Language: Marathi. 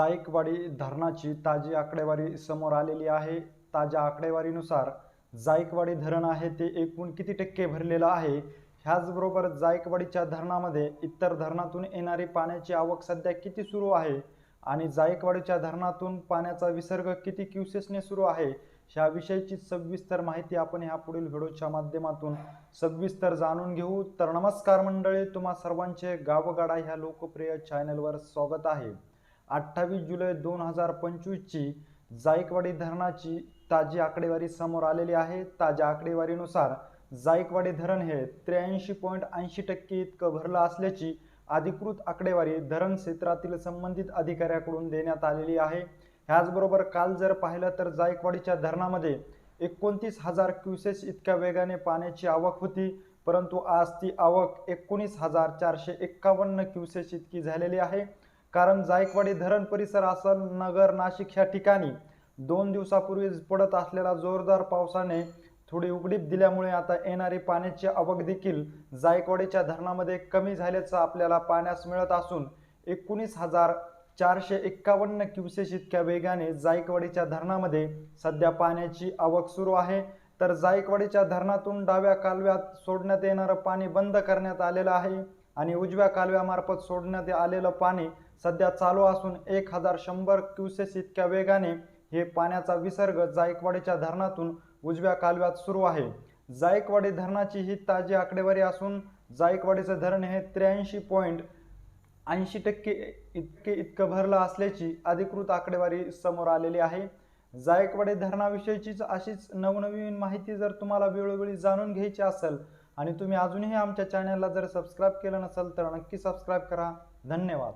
जायकवाडी धरणाची ताजी आकडेवारी समोर आलेली आहे. ताज्या आकडेवारीनुसार जायकवाडी धरण आहे ते एकूण किती टक्के भरलेलं आहे? ह्याचबरोबर जायकवाडीच्या धरणामध्ये इतर धरणातून येणारी पाण्याची आवक सध्या किती सुरू आहे? आणि जायकवाडीच्या धरणातून पाण्याचा विसर्ग किती क्युसेसने सुरू आहे? ह्याविषयीची सविस्तर माहिती आपण ह्या पुढील व्हिडिओच्या माध्यमातून सविस्तर जाणून घेऊ. तर नमस्कार मंडळी तुम्हा सर्वांचे गावगाडा ह्या लोकप्रिय चॅनलवर स्वागत आहे. अठ्ठावीस जुलै दोन हजार पंचवीसची जायकवाडी धरणाची ताजी आकडेवारी समोर आलेली आहे. ताज्या आकडेवारीनुसार जायकवाडी धरण हे त्र्याऐंशी पॉईंट ऐंशी टक्के इतकं भरलं असल्याची अधिकृत आकडेवारी धरण क्षेत्रातील संबंधित अधिकाऱ्याकडून देण्यात आलेली आहे. ह्याचबरोबर काल जर पाहिलं तर जायकवाडीच्या धरणामध्ये एकोणतीस हजार क्युसेस इतक्या वेगाने पाण्याची आवक होती परंतु आज ती आवक एकोणीस हजार चारशे एक्कावन्न क्युसेस इतकी झालेली आहे. कारण जायकवाडी धरण परिसर असं नगर नाशिक ह्या ठिकाणी दोन दिवसापूर्वी पडत असलेल्या जोरदार पावसाने थोडी उघडीप दिल्यामुळे आता येणारी पाण्याची आवक देखील जायकवाडीच्या धरणामध्ये कमी झाल्याचं आपल्याला पाण्यास मिळत असून एकोणीस हजार चारशे एक्कावन्न क्युसेस इतक्या वेगाने जायकवाडीच्या धरणामध्ये सध्या पाण्याची आवक सुरू आहे. तर जायकवाडीच्या धरणातून डाव्या कालव्यात सोडण्यात येणारं पाणी बंद करण्यात आलेलं आहे आणि उजव्या कालव्यामार्फत सोडण्यात आलेलं पाणी सध्या चालू असून एक हजार शंभर क्युसेस इतक्या वेगाने हे पाण्याचा विसर्ग जायकवाडीच्या धरणातून उजव्या कालव्यात सुरू आहे. जायकवाडी धरणाची ही ताजी आकडेवारी असून जायकवाडीचं धरण हे त्र्याऐंशी पॉईंट ऐंशी टक्के इतके इतकं भरलं असल्याची अधिकृत आकडेवारी समोर आलेली आहे. जायकवाडी धरणाविषयीचीच अशीच नवनवीन माहिती जर तुम्हाला वेळोवेळी जाणून घ्यायची असेल आणि तुम्ही अजूनही आमच्या चॅनलला जर सबस्क्राईब केलं नसेल तर नक्की सबस्क्राईब करा. धन्यवाद.